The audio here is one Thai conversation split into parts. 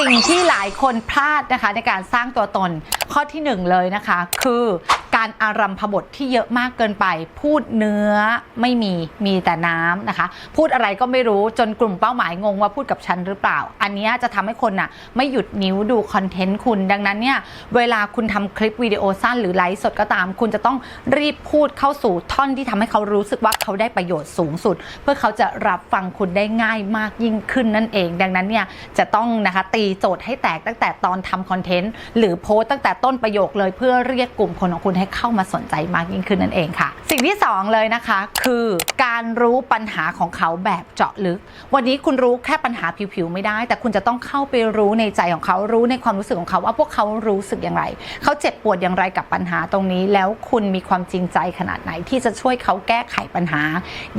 สิ่งที่หลายคนพลาดนะคะในการสร้างตัวตนข้อที่หนึ่งเลยนะคะ คือ การอารัมพบทที่เยอะมากเกินไป พูดเนื้อไม่มีมีแต่น้ำนะคะ พูดอะไรก็ไม่รู้จนกลุ่มเป้าหมายงงว่าพูดกับฉันหรือเปล่า อันนี้จะทำให้คนน่ะไม่หยุดนิ้วดูคอนเทนต์คุณ ดังนั้นเนี่ยเวลาคุณทำคลิปวิดีโอสั้นหรือไลฟ์สดก็ตาม คุณจะต้องรีบพูดเข้าสู่ท่อนที่ทำให้เขารู้สึกว่าเขาได้ประโยชน์สูงสุด เพื่อเขาจะรับฟังคุณได้ง่ายมากยิ่งขึ้นนั่นเอง ดังนั้นเนี่ยจะต้องนะคะตีโจทย์ให้แตกตั้งแต่ตอนทำคอนเทนต์หรือโพสต์ตั้งแต่ต้นประโยคเลยเพื่อเรียกกลุ่มคนของคุณให้เข้ามาสนใจมากยิ่งขึ้นนั่นเองค่ะ สิ่งที่สองเลยนะคะ คือการรู้ปัญหาของเขาแบบเจาะลึก วันนี้คุณรู้แค่ปัญหาผิวๆไม่ได้ แต่คุณจะต้องเข้าไปรู้ในใจของเขารู้ในความรู้สึกของเขาว่าพวกเขารู้สึกอย่างไร เขาเจ็บปวดอย่างไรกับปัญหาตรงนี้ แล้วคุณมีความจริงใจขนาดไหน ที่จะช่วยเขาแก้ไขปัญหา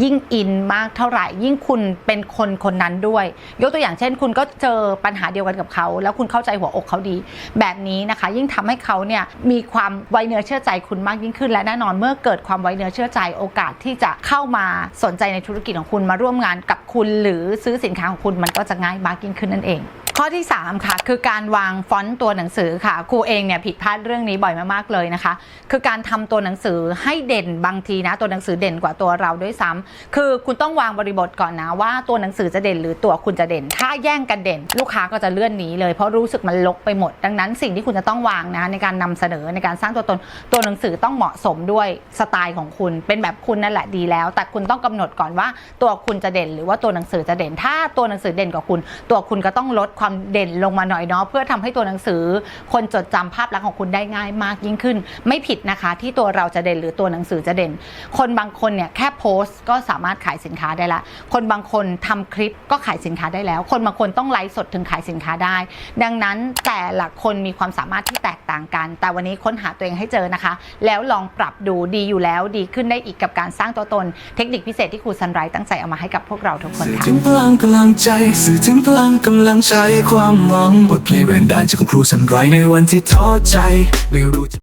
ยิ่งอินมากเท่าไหร่ ยิ่งคุณเป็นคนคนนั้นด้วย ยกตัวอย่างเช่น คุณก็เจอปัญหาเดียวกันกับเขา แล้วคุณเข้าใจหัวอกเขาดี แบบนี้นะคะ ยิ่งทำให้เขาเนี่ยมีความไวเนื้อเชื่อใจคุณมากยิ่งขึ้น และแน่นอนเมื่อเกิดความไว้เนื้อเชื่อใจโอกาสที่จะเข้ามาสนใจในธุรกิจของคุณมาร่วมงานกับคุณ หรือซื้อสินค้าของคุณมันก็จะง่ายมากยิ่งขึ้นนั่นเอง ข้อที่ 3 ค่ะ คือการวางฟอนต์ตัวหนังสือค่ะครูเองเนี่ยผิดพลาดเรื่องนี้บ่อยมากๆเลยนะคะ คือการทำตัวหนังสือให้เด่นบางทีนะ ตัวหนังสือเด่นกว่าตัวเราด้วยซ้ำคือคุณต้องวางบริบทก่อนนะว่าตัวหนังสือจะเด่นหรือตัวคุณจะเด่น ถ้าแย่งกันเด่น ลูกค้าก็จะเลื่อนหนีเลยเพราะรู้สึกมันลกไปหมด ดังนั้นสิ่งที่คุณจะต้องวางนะในการนำเสนอในการสร้างตัวตนตัวหนังสือต้องเหมาะสมด้วยสไตล์ของคุณ เป็นแบบคุณนั่นแหละดีแล้ว แต่คุณต้องกำหนดก่อนว่าตัวคุณจะเด่น หรือว่าตัวหนังสือจะเด่น ถ้าตัวหนังสือเด่นกว่าคุณ ตัวคุณก็ต้องลดความเด่นลงมาหน่อยเนาะเพื่อทำให้ตัวหนังสือ คนจดจำภาพลักษณ์ของคุณได้ง่ายมากยิ่งขึ้น ไม่ผิดนะคะ ที่ตัวเราจะเด่นหรือตัวหนังสือจะเด่น คนบางคนเนี่ยแค่โพสต์ก็สามารถขายสินค้าได้ละ คนบางคนทำคลิปก็ขายสินค้าได้แล้ว คนบางคนต้องไลฟ์สดถึงขายสินค้าได้ ดังนั้นแต่ละคนมีความสามารถที่แตกต่างกัน แต่วันนี้ค้นหาตัวเองให้เจอนะคะ แล้วลองปรับดูดีอยู่แล้วดีขึ้นได้อีกกับการสร้างตัวตน เทคนิคพิเศษที่ครูซันไรตั้งใจเอามาให้กับพวกเราทุกคนสื่อค่ะถึงพลังกำลังใจสื่อถึงพลังกำลังใจความหวังบทเพลงแรงดันจากคุณครูสันไรในวันที่ท้อใจไม่รู้